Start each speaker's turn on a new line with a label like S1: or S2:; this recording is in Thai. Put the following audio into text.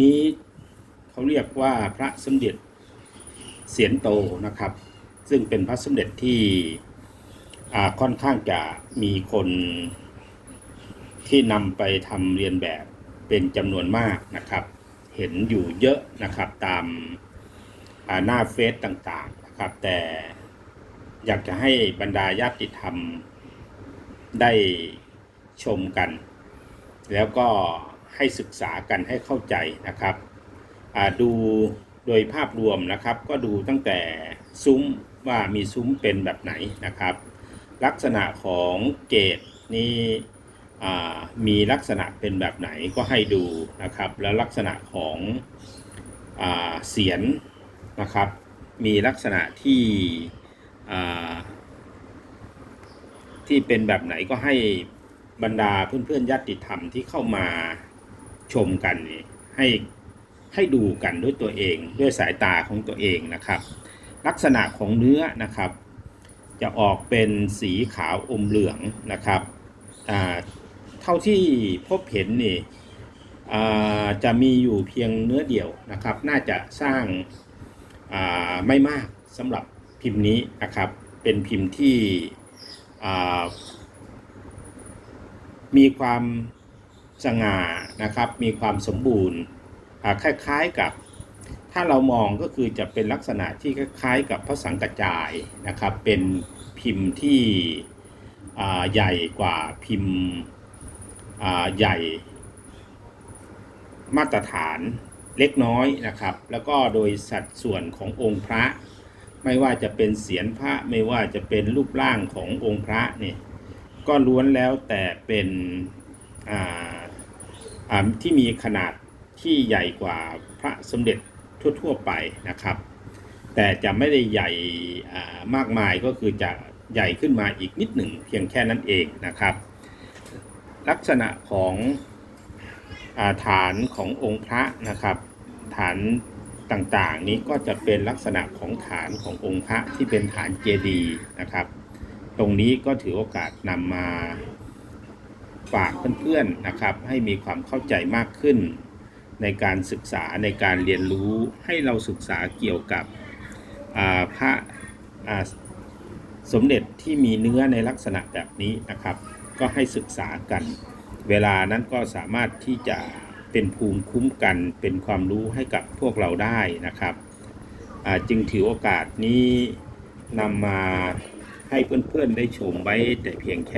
S1: นี้เขาเรียกว่าพระสมเด็จเสียนโตนะครับ ซึ่งเป็นพระสมเด็จที่ค่อนข้างจะมีคนที่นำไปทำเรียนแบบเป็นจำนวนมากนะครับ เห็นอยู่เยอะนะครับตามาหน้าเฟซต่างๆนะครับ แต่อยากจะให้บรรดาญาติธรรมได้ชมกัน แล้วก็ ให้ศึกษากันให้เข้าใจนะครับดูโดยภาพรวมนะครับก็ดูตั้งแต่ซุ้มว่ามีซุ้มเป็นแบบไหนนะครับ ลักษณะของเกตนี่มีลักษณะเป็นแบบไหนก็ให้ดูนะครับ แล้วลักษณะของอเสียนนะครับ มีลักษณะที่ที่เป็นแบบไหนก็ให้บรรดาเพื่อนๆญาติธรรมที่เข้ามา ชมกันนี่ให้ให้ดูกันด้วยตัวเองด้วยสายตาของตัวเองนะครับ ลักษณะของเนื้อนะครับ จะออกเป็นสีขาวอมเหลืองนะครับเท่าที่พบเห็นนี่จะมีอยู่เพียงเนื้อเดียวนะครับ น่าจะสร้างาไม่มากสำหรับพิมพ์นี้นะครับ เป็นพิมพ์ที่มีความ สง่านะครับ มีความสมบูรณ์คล้ายๆกับ ถ้าเรามองก็คือจะเป็นลักษณะที่คล้ายๆกับพระสังกัจจายนะครับ เป็นพิมพ์ที่ใหญ่กว่าพิมพ์ใหญ่ มาตรฐานเล็กน้อยนะครับ แล้วก็โดยสัดส่วนขององค์พระ ไม่ว่าจะเป็นเสียนพระไม่ว่าจะเป็นรูปร่างขององค์พระเนี่ยก็ล้วนแล้วแต่เป็นอ่า ที่มีขนาดที่ใหญ่กว่าพระสมเด็จทั่วๆไปนะครับ แต่จะไม่ได้ใหญ่มากมายก็คือจะใหญ่ขึ้นมาอีกนิดหนึ่งเพียงแค่นั้นเองนะครับ ลักษณะของอาฐานขององค์พระนะครับ ฐานต่างๆ นี้ก็จะเป็นลักษณะของฐานขององค์พระที่เป็นฐานเจดีย์นะครับ ตรงนี้ก็ถือโอกาสนำมา ฝากเพื่อนๆนะครับ ให้มีความเข้าใจมากขึ้น ในการศึกษาในการเรียนรู้ให้เราศึกษาเกี่ยวกับพระสมเด็จที่มีเนื้อในลักษณะแบบนี้นะครับ ก็ให้ศึกษากัน เวลานั้นก็สามารถที่จะเป็นภูมิคุ้มกันเป็นความรู้ให้กับพวกเราได้นะครับจึงถือโอกาสนี้นำมาให้เพื่อนๆได้ชมไว้แต่เพียงแค่